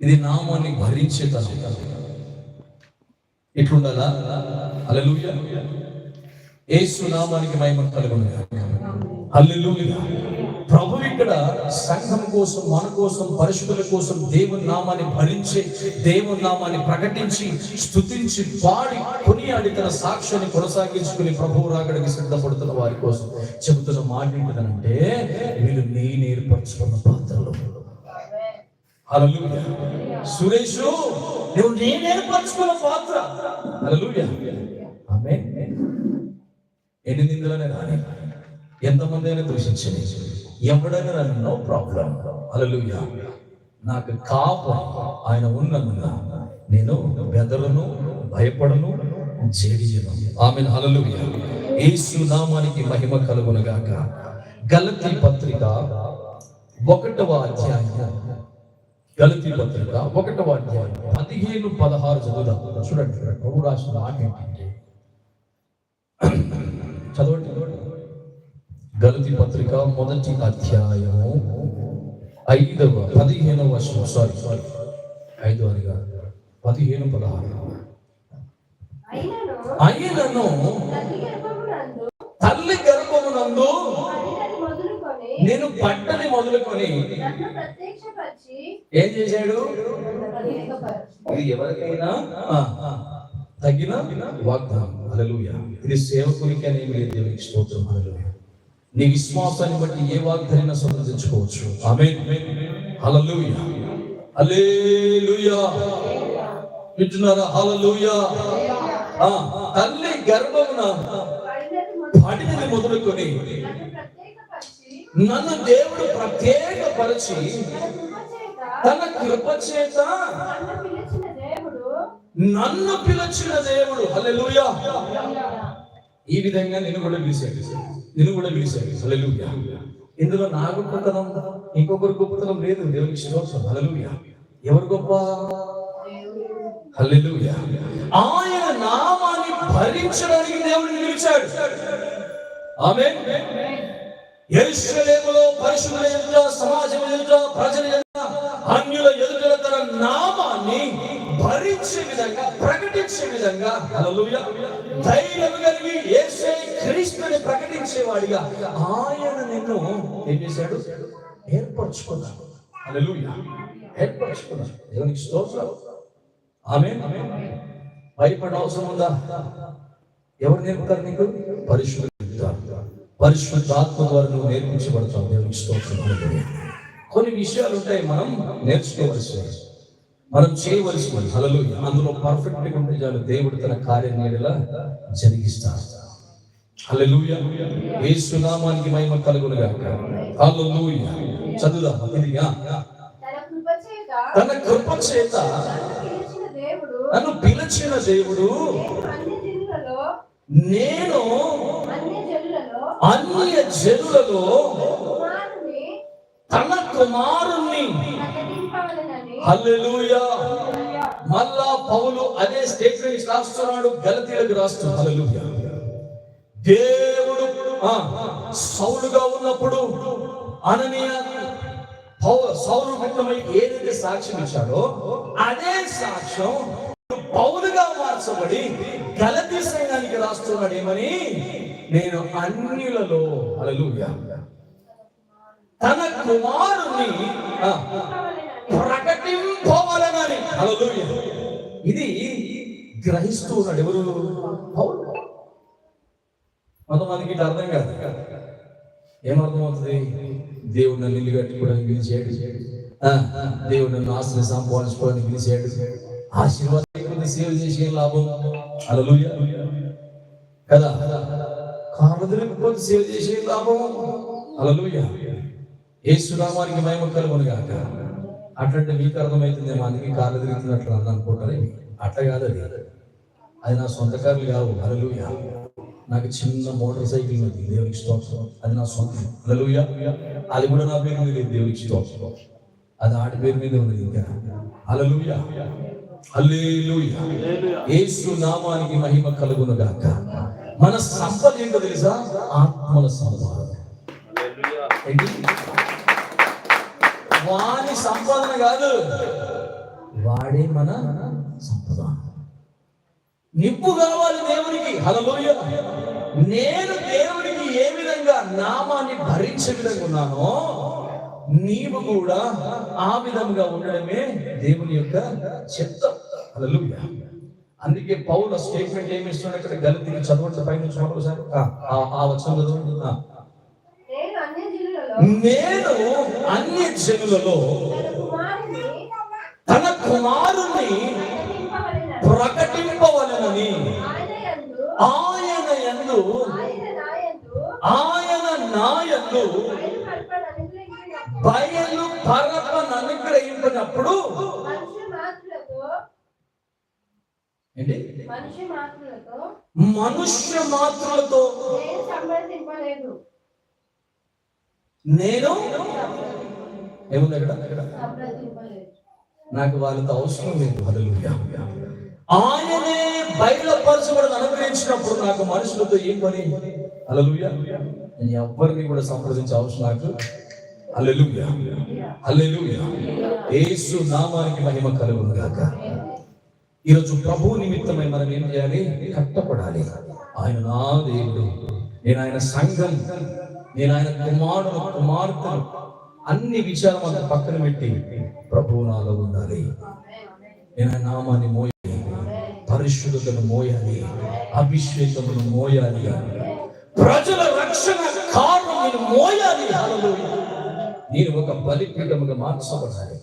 ఇది నామాన్ని భరించే తనం ఎట్లుండాలా? అల్లెలు ఏసు నామానికి మహిమ కలుగును హల్లెలూయా. ప్రభు ఇక్కడ సంఘం కోసం మన కోసం పరిశుద్ధుల కోసం దేవుని నామాన్ని భరించే దేవుని నామాన్ని ప్రకటించి స్తుతించి పాడి కొనియాడి తన సాక్ష్యాన్ని కొనసాగించుకుని ప్రభువు రాకడికి సిద్ధపడుతున్న వారి కోసం చెబుతున్న మాట ఏంటిదనంటే వీళ్ళు నేను ఏర్పరచుకున్న సురేష్ నువ్వు నేను ఏర్పరచుకున్న పాత్ర. ఆమేన్ ఎన్ని నిందలనే రాని ఎంతమంది అయినా దూషించని ఎవడైనా నన్ను నో ప్రాబ్లం. హల్లెలూయా నాకు కాపం ఆయన ఉన్నందున నేను బెదలను భయపడను జడియను. ఆమె హల్లెలూయా యేసు నామానికి మహిమ కలుగునగాక. గలతీ పత్రిక ఒకటవ అధ్యాయం. గలతీ పత్రిక ఒకటవ అధ్యాయం పదిహేను పదహారు చదువుదాం? చూడండి ప్రభు రాసిన మాట ఏంటంటే చదవండి. గలతీ పత్రిక మొదటి అధ్యాయము ఐదవ పదిహేనవ వర్షం సారీ సారీ ఐదు అని కాదు పదిహేను పదహారు. అయినను తల్లి గర్భమునందు నేను పట్టని మొదలుకొని ఏం చేశాడు. ఇది ఎవరికైనా తగిన వాగ్దానం. ఇది సేవకునికి అనేమి లేదు దేవునికి స్తోత్రం. నీ విశ్వాసాన్ని బట్టి ఏ వాగ్దానైనా సందర్శించుకోవచ్చు ఆమె వింటున్నారా? తల్లి గర్భమున పడినది మొదలు పడినది మొదలుకొని నన్ను దేవుడు ప్రత్యేకపరిచి తన కృప చేత నన్ను పిలిచిన దేవుడు పిలిచిన హల్లెలూయా. ఈ విధంగా నేను కూడా పిలిచాడు. నేను కూడా పిలిచాడు. హల్లెలూయా. ఇందులో నా గొప్పతనం ఇంకొకరి గొప్పతనం లేదు. దేవునికి స్తోత్రం. హల్లెలూయా. ఎవరు గొప్ప? హల్లెలూయా. ఆయన నామాన్ని భరించడానికి దేవుడిని పిలిచాడు. ఆమె యెరూషలేములో పరిశుభ్ర ఎదుట సమాజం ఎదుట ప్రజల ఎదుట అన్యుల ఎదుట తన నామాన్ని భరించే విధంగా ప్రకటించే విధంగా ధైర్యం కలిగి ఏసే క్రీస్తుని ప్రకటించేవాడిగా ఆయన నిన్ను ఏం చేశాడు? ఏర్పరచుకున్నాడు. హల్లెలూయా ఏర్పరచుకున్నాడు. దేవునికి స్తోత్రాలు. ఆమె భయపడ అవసరం ఉందా? ఎవరు నేర్పుతారు నీకు? పరిశుభ్ర పరిశుద్ధాత్మ ద్వారా నువ్వు నేర్పించబడతావు. దేవునికి స్తోత్రం. కొన్ని విషయాలు ఉంటాయి మనం నేర్చుకోవలసినవి. మనం చేయవలసినవి. హలలు అందులో పర్ఫెక్ట్గా ఉంటే చాలు దేవుడు తన కార్యనీడలా జరిగిస్తాడు. హల్లెలూయా. యేసు నామానికి మహిమ కలుగును గాక హల్లెలూయా. చదువుదాం. ఇదిగా తన కృప చేత నన్ను పిలిచిన దేవుడు నేను అన్య జనులలో తన కుమారుణ్ణి హల్లెలూయా. మళ్ళా పౌలు అదే స్టేట్మెంట్ రాస్తున్నాడు గలతీలకు రాస్తున్నాడు. హల్లెలూయా. దేవుడు సౌలుగా ఉన్నప్పుడు అననీయ సౌలు విత్తమై ఏదైతే సాక్ష్యం ఇచ్చాడో అదే సాక్ష్యం పౌలుగా మార్చబడి గలతీ సైన్యానికి రాస్తున్నాడు ఏమని నేను అన్యులలో అలలుయా తన కుమారుని ప్రకటింపవలనని అలలుయా ఇది గ్రహిస్తూ ఉన్నాడు ఎవరు? పౌలు. కొంతమందికి ఇది అర్థం కాదు. ఏమర్థం అవుతుంది దేవుడు నన్ను ఇల్లు కట్టుకోవడానికి పిలిచాడు. ఆ, దేవుడు నన్ను ఆస్తిని సంపాదించుకోవడానికి పిలిచాడు. ఆశీర్వాదం సేవ చేసే లాభం? హల్లెలూయా. కదా? కార్లు తిరగకపోతే సేవ చేసే లాభం. హల్లెలూయా. యేసునామానికి మహిమ కలుగును అట్లాంటి మీకు అర్థమవుతుందేమో అందుకే కాళ్ళు తిరుగుతున్నట్లు అన్న అనుకుంటారు. అట్లా కాదు అది. అది నా సొంత కార్లు కావు. హల్లెలూయా. నాకు చిన్న మోటార్ సైకిల్ ఉంది. దేవునికి స్తోత్రం. అది నా సొంతం. హల్లెలూయా. అది కూడా నా పేరు మీద లేదు. దేవునికి స్తోత్రం. అది ఆడి పేరు మీద ఉన్నది ఇంకా. హల్లెలూయా. హల్లెలూయా. ఏసు నామానికి మహిమ కలుగును గాక మన సంపద ఏంటో తెలుసా? ఆత్మల సంపద వాని సంపాదన కాదు వాడే మన సంపద. నిప్పు కావాలి దేవునికి. హలలోయ నేను దేవునికి ఏ విధంగా నామాన్ని భరించే విధంగా ఉన్నానో నీవు కూడా ఆ విధంగా ఉండడమే దేవుని యొక్క చిత్తం. హల్లెలూయ. అందుకే పౌల స్టేట్మెంట్ ఏమి ఇస్తున్నాడు ఇక్కడ గలతీకి చదవండి పైన నుంచి ఒకసారి ఆ, వచనం చదవండి. నేను అన్ని జనులలో తన కుమారుని ప్రకటింపవలెనని ఆయన యందు ఆయన యందు ఆయన నాయందు బయలు పరపను అనుగ్రహించినప్పుడు పరపను అనుగ్రహించినప్పుడు మనుష్య మాత్రులతో ఏంటి? మనుష్య మాత్రులతో మనుష్య మాత్రులతో. నేను సంప్రదింపలేదు. నేను ఏముంది అక్కడ? సంప్రదింపలేదు. నాకు వాళ్ళతో అవసరం లేదు. హల్లెలూయా. ఆయనే బయలుపరచబడిన అనుగ్రహించినప్పుడు నాకు మనుషులతో ఏం పని? హల్లెలూయా. నేను ఎవ్వరిని కూడా సంప్రదించే అవసరం నాకు హల్లెలూయా. హల్లెలూయా. యేసు నామానికి మహిమ కలుగును గాక ఈరోజు ప్రభు నిమిత్తమై మనం ఏం చేయాలి? కట్టపడాలి ఆయన నా దేవుడు. నేను ఆయన సంఘం. నేను ఆయన కుమారుడు కుమార్తెను. అన్ని విషయాలు మనం పక్కన పెట్టి ప్రభు నాలో ఉండాలి. నేను ఆయన నామాన్ని మోయాలి. పరిశుద్ధతను మోయాలి. అభిషేకమును మోయాలి. ప్రజల రక్షణ కారణం నేను మోయాలి నేను ఒక బలిపీఠముగా మార్చబడాలి.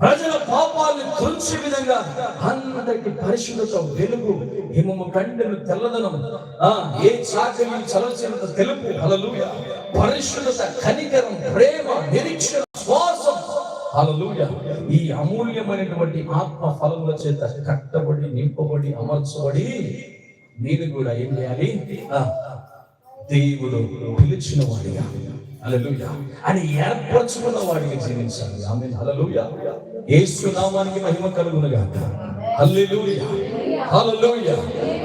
ప్రజల పాపాలు తుంచే విధంగా అందరికి పరిశుద్ధత వెలుగు హిమము కండెను తెల్లదనం ఆ ఏ చాకలి చలచినంత తెలుపు హల్లెలూయ. పరిశుద్ధత కనికరం ప్రేమ నిరీక్షణ శ్వాసం. హల్లెలూయ. ఈ అమూల్యమైనటువంటి ఆత్మ ఫలముల చేత కట్టబడి నింపబడి అమర్చబడి నేను కూడా ఏం చేయాలి? దేవుడు పిలిచిన వాడిగా. హల్లెలూయా అని ఏర్పరచుకున్న వాడిగా జీవించాలి ఆమె హల్లెలూయా ఏసు నామానికి మహిమ కలుగును గాక హల్లెలూయా హల్లెలూయా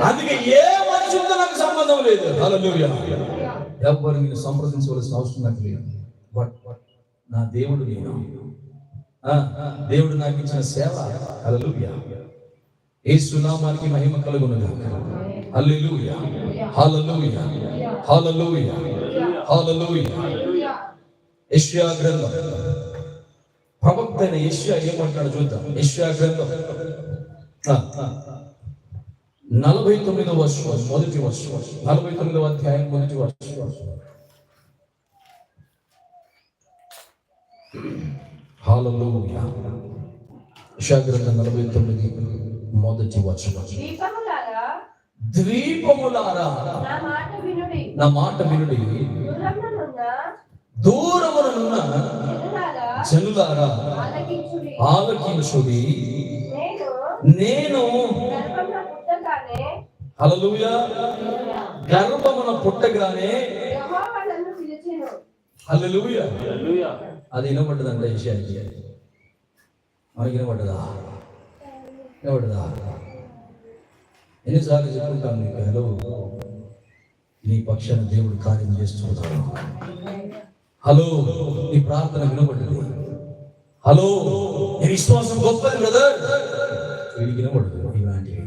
అందుకే ఏ మనుషులతో నాకు సంబంధం లేదు. హల్లెలూయా ఎవరు నేను సంప్రదించవలసిన అవసరం నాకు లేదు. బట్ నా దేవుడు నేను. దేవుడు నాకు ఇచ్చిన సేవ. హల్లెలూయా యేసు నామానికి మహిమ కలుగును గాక హల్లెలూయా హల్లెలూయా హల్లెలూయా హల్లెలూయా యెషయా గ్రంథం. ప్రవక్త అయిన యెషయా ఏమంటాడు చూద్దాం. యెషయా గ్రంథం. నలభై తొమ్మిదవ వర్షం మొదటి వర్షం. నలభై తొమ్మిదవ అధ్యాయం మొదటి వర్షం. హల్లెలూయా. యెషయా గ్రంథం నలభై తొమ్మిది మొదటి వచనం దీపములారా ద్వీపములారా? నా మాట వినుడి. దూరమునున్న జనులారా ఆలకించుడి. నేను నేను గర్భంలో పుట్టగానే హల్లెలూయా గర్భమున పుట్టగానే హల్లెలూయా. అది వినబడ్డదంట విషయానికి మనకి వినబడ్డదా? వినబడ్డదా? ఎన్నిసార్లు చెప్పుకుంటాను నీకు? హలో. నీ పక్షాన దేవుడు కార్యం చేస్తున్నాడు హలో నీ ప్రార్థన వినబడదు హలో నీ విశ్వాసం గొప్పది బ్రదర్. వీడికి వినబడదు ఇలాంటివి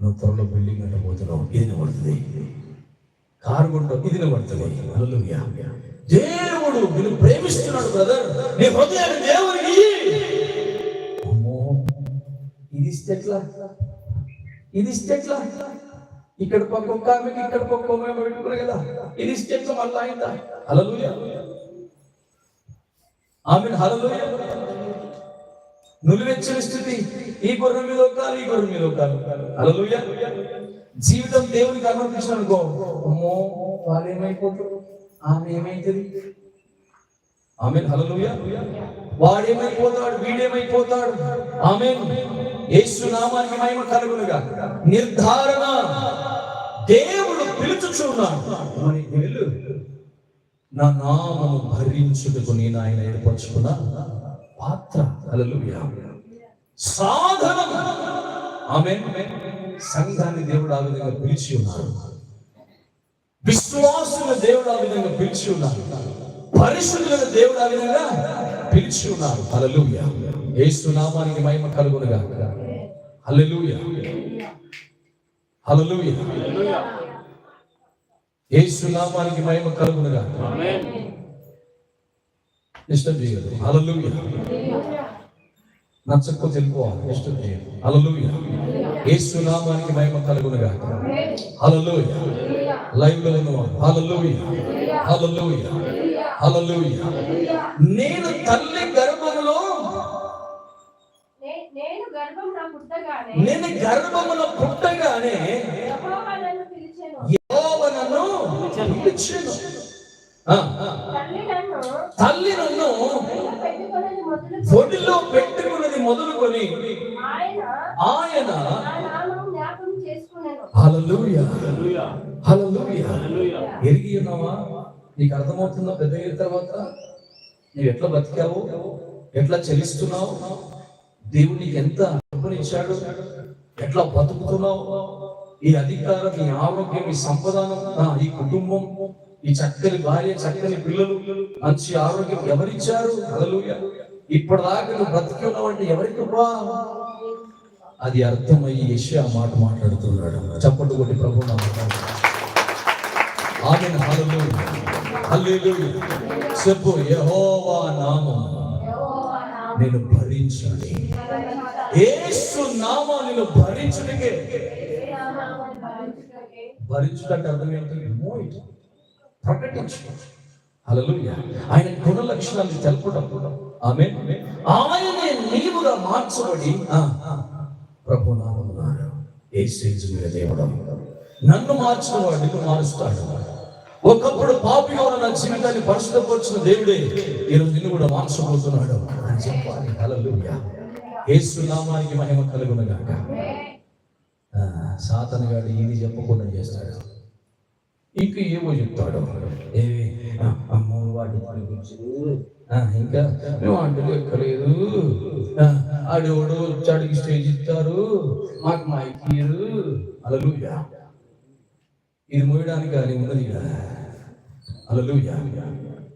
నువ్వు త్వరలో బిల్డింగ్ కట్టబోతున్నావు ఇది వినబడుతుంది. కారు కొంటావు ఇది వినబడుతుంది. హల్లెలూయా. దేవుడు నిన్ను ప్రేమిస్తున్నాడు బ్రదర్. నీ హృదయాన్ని దేవునికి అమ్మో ఇది ఇస్తేట్లా ఇది ఇస్తేట్లా ఇక్కడ పక్క ఒక్క ఆమెకి ఇక్కడ పక్క ఒక ఆమె పెట్టుకున్నారు కదా. ఇది ఇస్తేట్లా మళ్ళా అయిందా హల్లెలూయా. ఆమె హల్లెలూయా. నులివెచ్చని స్థితి ఈ గుర్రం మీద ఒక్కాలి ఈ గుర్రం మీద ఒక్కాలి హల్లెలూయా. జీవితం దేవునికి అనుమతించిన అనుకో అమ్మో వాళ్ళు ఏమైపోతారు? ఆమె ఏమైతుంది? ఆమె హల్లెలూయా. వాడేమైపోతాడు వీడేమైపోతాడు ఆమె యేసు నామానికి మహిమ కలుగునుగా. నిర్ధారణ దేవుడు పిలుచుచున్నాడు. వెళ్ళు. నా నామము భరించుటకు నేను ఆయన ఏర్పరచుకున్న పాత్ర. హల్లెలూయా. సాధనం. ఆమె సంఘాన్ని దేవుడు ఆ విధంగా పిలిచి ఉన్నారు. విశ్వాసుల దేవుడు ఆ విధంగా పిలిచి ఉన్నారు. పరిశుద్ధులను దేవుడు ఆ విధంగా పిలిచి ఉన్నారు. అలలు ఏసు నామానికి మహిమ కలుగునుగా అలలుయ అలలుయ యేసు నామానికి మహిమ కలుగునుగా. ఇష్టం చేయదు హల్లెలూయా. నచ్చకపోతే వెళ్ళిపోవాలి. ఇష్టం చేయదు హల్లెలూయా. యేసు నామానికి మహిమ కలుగునుగా. హల్లెలూయా. లైవ్లో ఉన్నవాడు హల్లెలూయా. హల్లెలూయా. హల్లెలూయా. నేను తల్లి గర్భములో నే- నేను గర్భం నా పుట్టగానే నేను గర్భములో పుట్టగానే యెహోవా నన్ను పిలిచెను యెహోవా వాక్యాన్ని పిలిచెను. తల్లి నన్ను తల్లి ఒడిలో పెట్టుకున్నది మొదలుకొని ఆయన ఎరిగి ఉన్నావా? నీకు అర్థమవుతుందా పెద్ద అయిన తర్వాత? నువ్వు ఎట్లా బతికావు? ఎట్లా చెల్లిస్తున్నావు? దేవుడికి ఎంత ఇచ్చాడు ఎట్లా బతుకుతున్నావు? ఈ అధికారం ఈ ఆరోగ్యం ఈ సంపదానం ఈ కుటుంబం ఈ చక్కని భార్య చక్కని పిల్లలు మంచి ఆరోగ్యం ఎవరిచ్చారు? హల్లెలూయా. ఇప్పటిదాకా నువ్వు బ్రతికి ఉన్నావంటే ఎవరికి అది అర్థమయ్యి యశ్యా మాట మాట్లాడుతున్నాడు. చప్పట్లు కొట్టి ప్రభు నామమున. ఆమేన్ హల్లు చెప్పు యహోవా నామం నేను భరించాలి ఏసు నామా నేను భరించడికే భరించుటకే భరించుటంటే అర్థం ఏంటంటే మోయిట్ ప్రకటించు హల్లెలూయా. ఆయన గుణ లక్షణాలు తెలపడం. ఆమె ఆయనే నీవుగా మార్చబడి ప్రభు ప్రభు ఏ స్టేజ్ మీద దేవుడు. నన్ను మార్చిన వాడు నిన్ను మారుస్తాడు. ఒకప్పుడు పాపి ఉన్న నా జీవితాన్ని పరిశుద్ధపరిచిన దేవుడే ఈరోజు నిన్ను కూడా మార్చబోతున్నాడు అని చెప్పాలి. హల్లెలూయా. ఏ సునామానికి మహిమ కలుగునగాక. సాతను గాడు ఇది చెప్పకుండా చేస్తాడు. ఇంక ఏమో చెప్తాడు. ఏవి అమ్మో వాటి ఇంకా మేము అంటలు ఎక్కలేదు ఆడెవడో వచ్చాడికి స్టేజ్ ఇస్తారు. మాకు మైక్ ఇయ్యరు. అలలుయా ఇది మోయడానికి కానీ ఉన్నది అలలుయా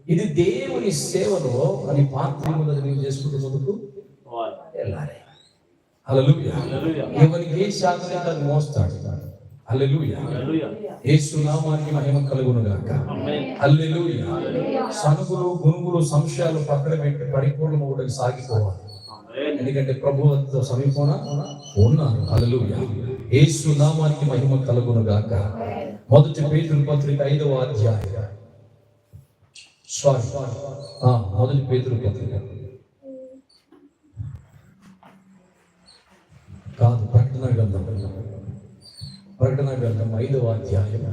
ఇది దేవుని సేవలో అని పాత్ర నీవు చేసుకుంటూ ముందుకు వెళ్ళాలి ఎవరికి ఏ మోస్తాడు మహిమ కలుగును గాక. హల్లెలూయా సనుగులు గునుగులు సంశయాలు పక్కన పెట్టి పరిపూర్ణ ఒకటి సాగిపోవాలి. ఎందుకంటే ప్రభుత్వ సమీపన ఉన్నారు. హల్లెలూయా యేసు నామానికి మహిమ కలుగును గాక. మొదటి పేతురు పత్రిక ఐదవ అధ్యాయం. సారీ మొదటి పేతురు పత్రిక. కాదు ప్రకటన గ్రంథం. ప్రకటన గ్రంథం ఐదవ అధ్యాయం.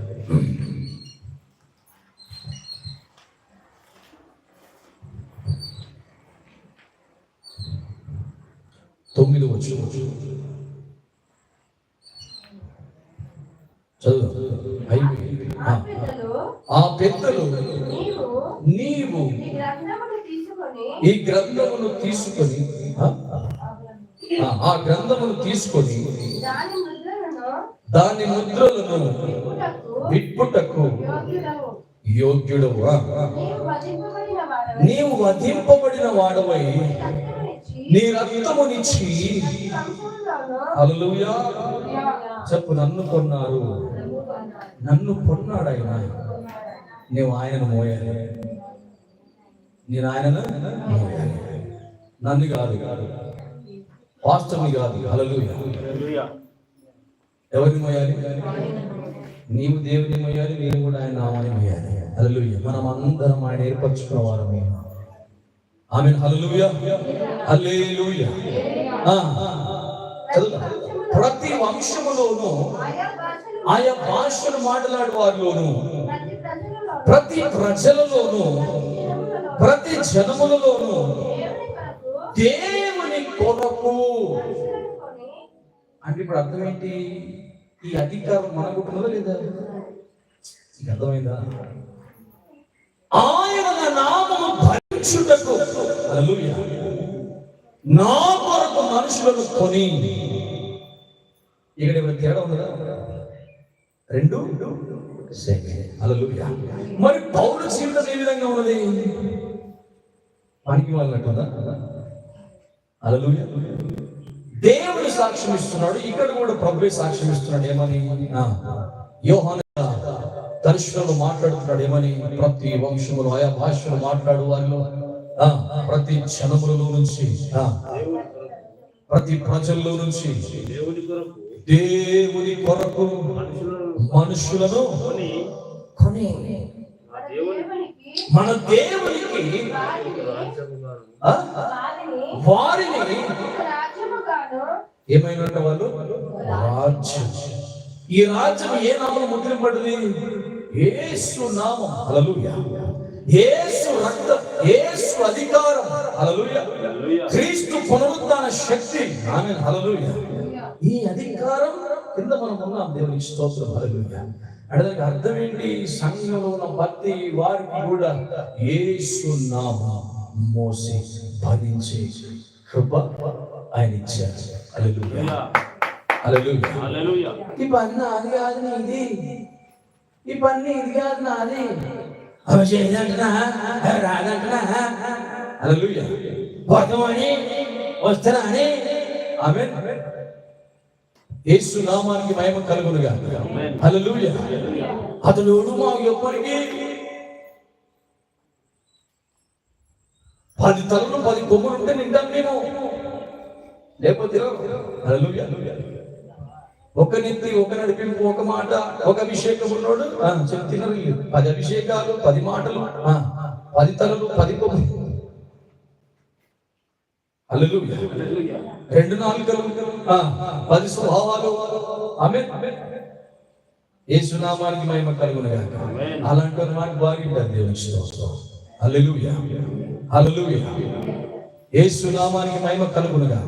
తొమ్మిది వచ్చు చదువు ఆ పెద్దలు నీవు ఈ గ్రంథమును తీసుకొని ఆ, గ్రంథమును తీసుకొని దాని ముద్రలను విప్పుటకు యోగ్యుడవా నీవు వధింపబడిన వాడవై నీ రక్తమునిచ్చి అల్లుయా చెప్పు నన్ను కొన్నారు. నన్ను కొన్నాడు ఆయన నీవు ఆయనను మోయాలి. నేను ఆయనను మోయాలి. నన్ను కాదు కాదు. వాస్తవుని కాదు. హల్లెలూయా. ఎవరిని మోయాలి? నీవు దేవుని మోయాలి నేను కూడా ఆయన నామాన్ని మోయాలి. హల్లెలూయా. మనం అందరం ఆయన ఏర్పరచుకున్న వారు ఆమె హల్లెలూయా. ప్రతి వంశములోను ఆయా భాషలు మాట్లాడే వారిలోను ప్రతి ప్రజలలో ప్రతి ప్రజలలోను ప్రతి జనములలోను దేవుని కొరకు దేవుని కొరకు మనుషులను కొని అంటే ఇప్పుడు అర్థం ఏంటి ఈ అధికారం మనకు ఉన్నదా లేదా నీకు అర్థమైందా? ఆయన నామము భరించుటకు నా కొరకు మనుషులను కొని. ఇక్కడ ఏమైనా తేడా ఉందా? రెండు అలలు మరి పౌర జీవితం ఏ విధంగా ఉన్నది? పనికి వాళ్ళట్టుందా అలలు దేవుడు సాక్ష్యం ఇస్తున్నాడు ఇక్కడ కూడా ప్రభు సాక్ష్యం ఇస్తున్నాడు. ఏమని? యోహాను దర్శనంలో మాట్లాడుతున్నాడు. ఏమని? ప్రతి వంశములు ఆయా భాషలు మాట్లాడు వారిలో. ఆ, ప్రతి జనములలో నుంచి. ప్రతి ప్రజల్లో నుంచి. దేవుని కొరకు. దేవుని కొరకు మనుషులను కొని. మన దేవునికి వారిని రాజ్యముగాను ఏమైనట్టు వాళ్ళు రాజ్యం. ఈ రాజ్యం ఏ నామం ముద్రింపడింది ఏసు నామం. హల్లెలూయా. ఏసు రక్తం ఏసు అధికారం. హల్లెలూయా. క్రీస్తు పునరుద్ధాన శక్తి. ఆమె హల్లెలూయా. ఈ అధికారం కింద మనం ఉన్నాం. దేవుని స్తోత్రం. హల్లెలూయా. అడగడానికి అర్థం ఏంటి? సంఘంలో ఉన్న ప్రతి వారికి కూడా ఏసు నామం మోసి భరించే కృప. ఆయన ఇచ్చారు. ఈ పని నాది కాదు నీది. ఈ పని ఇది కాదు నాది. అవి చేయదంటున్నా అవి రాదంటున్నా హల్లెలూయా. పోతామని వస్తానా అని? ఆమె యేసు నామానికి మహిమ కలుగునుగా. హల్లెలూయా. అతడు మా ఎప్పటికీ పది తలలు పది కొమ్ములు ఉంటే లేకపోతే ఒక నెత్తి ఒక నడిపింపు ఒక మాట ఒక అభిషేకం ఉన్నాడు చెప్తున్నారు పది అభిషేకాలు పది మాటలు పది తలలు పది అల్లు రెండు నాలుగు పది స్వభావాలు. ఆమె ఏ సునామానికి మహిమ కలుగునగా అలాంటి నాకు బాగుంటుంది బాగుంటారు అల్లు ఏ సునామానికి మహిమ కలుగునగా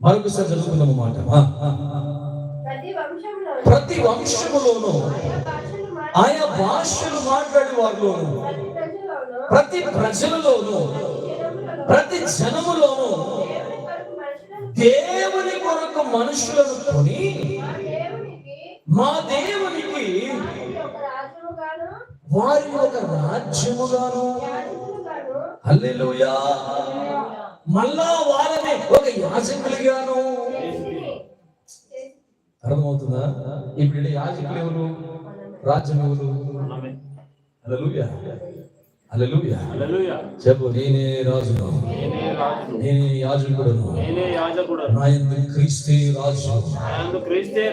మరొకసారి చదువుకుందాము మాట. ప్రతి వంశములోను ఆయా భాషలు మాట్లాడే వారిలోను ప్రతి ప్రజలలోను ప్రతి జనములోను దేవుని కొరకు మనుషులను కొని మా దేవునికి మా దేవునికి వారిని ఒక రాజ్యముగాను మళ్ళా వారిని ఒక యాజకులుగాను. అర్థమవుతుందా? ఇప్పుడు యాజకులు ఎవరు? రాజ్యం ఎవరు? చెప్పు నేనే రాజును. నేనే యాజకుడును. యాజకుడు నాయందు క్రీస్తే రాజు.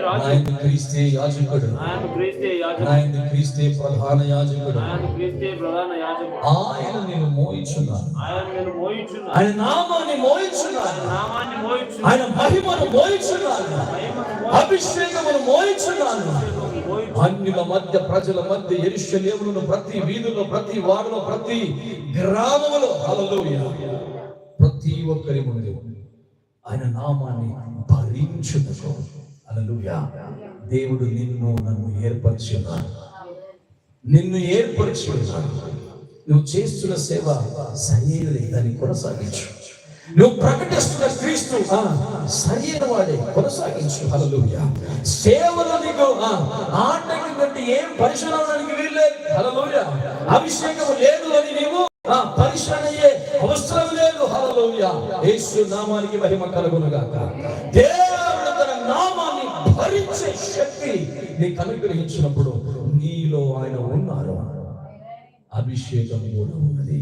రాజు. నాయందు క్రీస్తే యాజకుడు. యాజకుడు. నాయందు క్రీస్తే ప్రధాన యాజకుడు. ఆయన నేను మోయించున్నాను ఆయన నామాన్ని మోయించున్నాను ఆయన మహిమను మోయించున్నాను అభిషేకమును మోయించున్నాను మోయించు అన్యుల మధ్య ప్రజల మధ్య ఎరుషలేములను ప్రతి వీధుల్లో ప్రతి వాడలో ప్రతి గ్రామంలో హల్లెలూయా ప్రతి ఒక్కరి ముందు ఆయన నామాన్ని భరించుకో హల్లెలూయా. దేవుడు నిన్ను నన్ను ఏర్పరిచి ఉన్నాడు నిన్ను ఏర్పరిచి ఉన్నాడు నువ్వు చేస్తున్న సేవ సరైనది దాన్ని కొనసాగించు. నువ్వు ప్రకటిస్తున్న క్రీస్తు సరైన వాడే. కొనసాగించు. హల్లెలూయా. సేవలో నీకు ఆటకి బట్టి ఏం పరిశ్రమ వీల్లేదు. హల్లెలూయా. అభిషేకం లేదు అని నీవు పరిశ్రమ అయ్యే అవసరం లేదు. హల్లెలూయా. యేసు నామానికి మహిమ కలుగునుగాక. దేవుడు తన నామాన్ని భరించే శక్తి నీకు అనుగ్రహించినప్పుడు నీలో ఆయన ఉన్నారు. అభిషేకం కూడా ఉన్నది.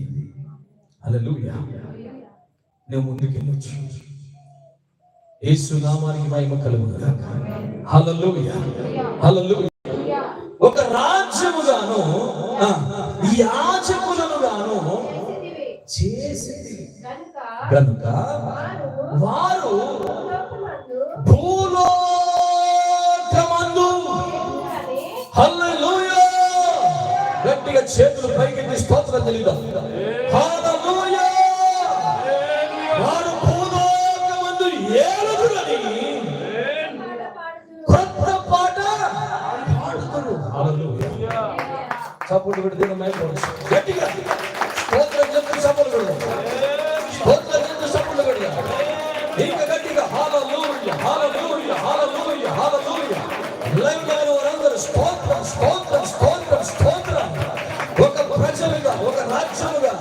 హల్లెలూయా. నువ్వు ముందుకు ముందుకెళ్ళొచ్చు యేసు నామానికి మహిమ కలుగునుగాక హల్లెలూయా. హల్లెలూయా. ఒక రాజ్యముగాను ఆ, యాజకులను గాను చేసింది. కనుక వారు భూలోకమందు. భూలోకమందు హల్లెలూయా. గట్టిగా చేతులు పైకి స్తోత్రం తెలియదు చప్పట్లు పెడితే గట్టిగా. స్తోత్రం చెప్తూ చప్పట్లు పెడదాం. స్తోత్రం చెప్తూ చప్పట్లు పెడదాం. ఇంకా గట్టిగా హాల లూయ హాల లూయ హాల లూయ హాల లూయ లైవ్లో వారందరూ స్తోత్రం స్తోత్రం స్తోత్రం స్తోత్రం. ఒక ప్రజలుగా ఒక రాజ్యముగా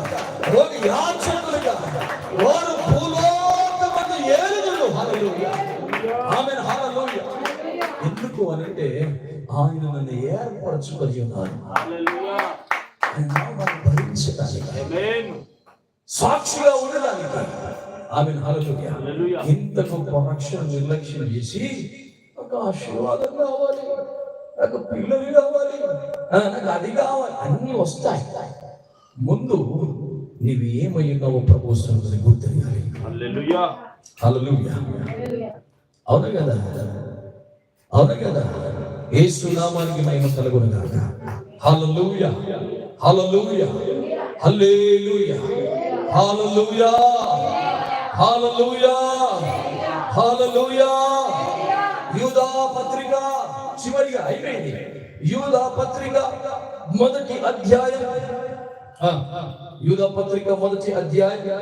ఒక యాచకులుగా వారు భూలోకమందు ఏలుదురు. హాలూయ ఆమె ఎందుకు ఆయన నామాన్ని భరించడానికి. ఆమేన్. సాక్షిగా ఉండడానికి. ఆమె ఇంత గొప్ప రక్షణ నిర్లక్ష్యం చేసి ఒక ఆశీర్వాదం కావాలి నాకు పిల్లలు కావాలి. నాకు అది కావాలి. అన్నీ వస్తాయి. ముందు నీవు ఏమై ఉన్నావో ప్రభు సన్నిధిని గుర్తించాలి. అవును కదా? అవును కదా? ఏ సునామానికి మహిమ కలుగును గాక. హల్లెలూయా హల్లెలూయా హల్లెలూయా హల్లెలూయా హల్లెలూయా హల్లెలూయా. యూదా పత్రిక చివరిగా అయిపోయింది. యూదా పత్రిక మొదటి అధ్యాయం. ఆ, యూదా పత్రిక మొదటి అధ్యాయం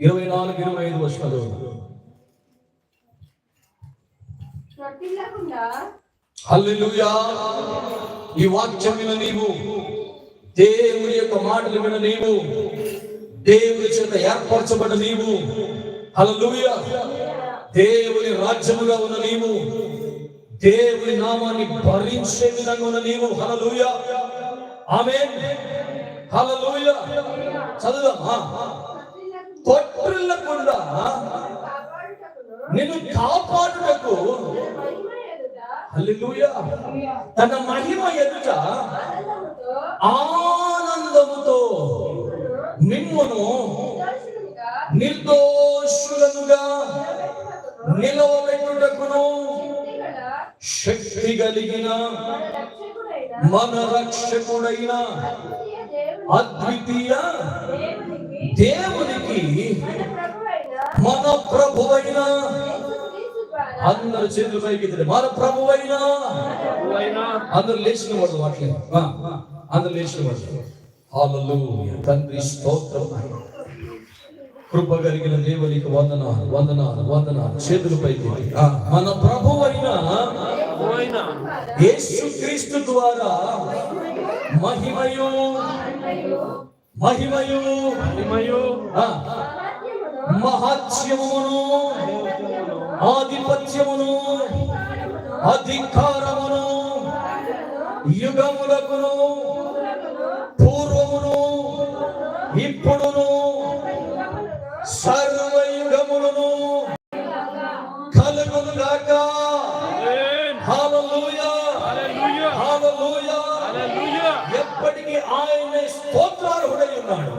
ఇరవై నాలుగు ఇరవై ఐదు వర్షాలు హల్లెలూయా. ఈ వాక్యం విన నీవు దేవుని యొక్క మాటలు విన నీవు దేవుని చేత ఏర్పరచబడిన నీవు. హల్లెలూయా. దేవుని రాజ్యముగా ఉన్న నీవు దేవుని నామాన్ని భరించే విధంగా ఉన్న నీవు. హల్లెలూయా. ఆమేన్. హల్లెలూయా. చదువుదాం ఆ, ఆ. వర్తిల్లకుండా తొట్టిల్లకుండా నిన్ను కాపాడుటకు తన మహిమ ఎదుట ఆనందముతో మిమ్మను నిర్దోషులనుగా నిలవబెట్టుటకును శక్తి కలిగిన మన రక్షకుడైన అద్వితీయ అద్వితీయ దేవునికి మన ప్రభువైన అందరు చేతులు పైకి. మన ప్రభువైన? ప్రభువైన? అందరు లేచిన వాడు ఆ, అందరు లేచిన వాడు తండ్రి స్తోత్రం కృప కలిగిన దేవునికి వందనాలు వందనాలు వందనాలు. చేతులు పైకి మన ప్రభువైన? ప్రభువైన? యేసుక్రీస్తు ద్వారా మహిమయు మహిమయు మహిమయు. మహత్యమును ఆధిపత్యమును అధికారమును యుగములకును పూర్వమును ఇప్పుడును సర్వయుగములను కలుగును గాక ఎప్పటికీ ఆయన స్తోత్రార్హుడై ఉన్నాడు.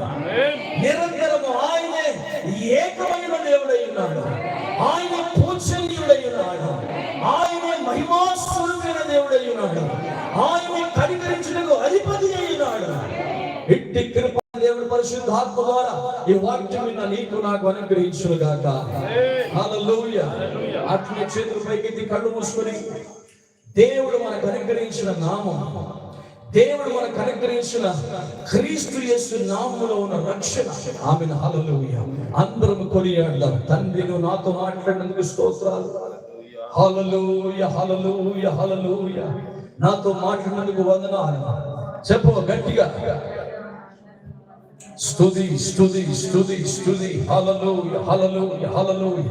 నిరంతరము ఆయనే ఏకమైన దేవుడై ఉన్నాడు ఆయన పూజనీయుడై ఉన్నాడు ఆయన మహిమాస్వరూపైన దేవుడై ఉన్నాడు ఆయన కనికరించుటకు అధిపతి అయినాడు. ఎట్టి ఇట్టి కృప దేవుడి పరిశుద్ధాత్మ ద్వారా ఈ వాక్యం విన్న నీకు నాకు అనుగ్రహించును గాక. హల్లెలూయా. అట్లే చేతులు పైకెత్తి కళ్ళు మూసుకొని దేవుడు మనకు అనుగ్రహించిన నామం దేవుడు మనకు అనుగ్రహించిన క్రీస్తు యేసు నామములో ఉన్న రక్షణ. ఆమెను. హల్లెలూయా. అందరం కొనియాడదాం. తండ్రి నువ్వు నాతో మాట్లాడినందుకు స్తోత్రాలు. హల్లెలూయా హల్లెలూయా హల్లెలూయా. నాతో మాట్లాడినందుకు వందనాలు. చెప్పు గట్టిగా. స్తుతి స్తుతి స్తుతి స్తుతి. హలలోయ హలలోయ హలలోయ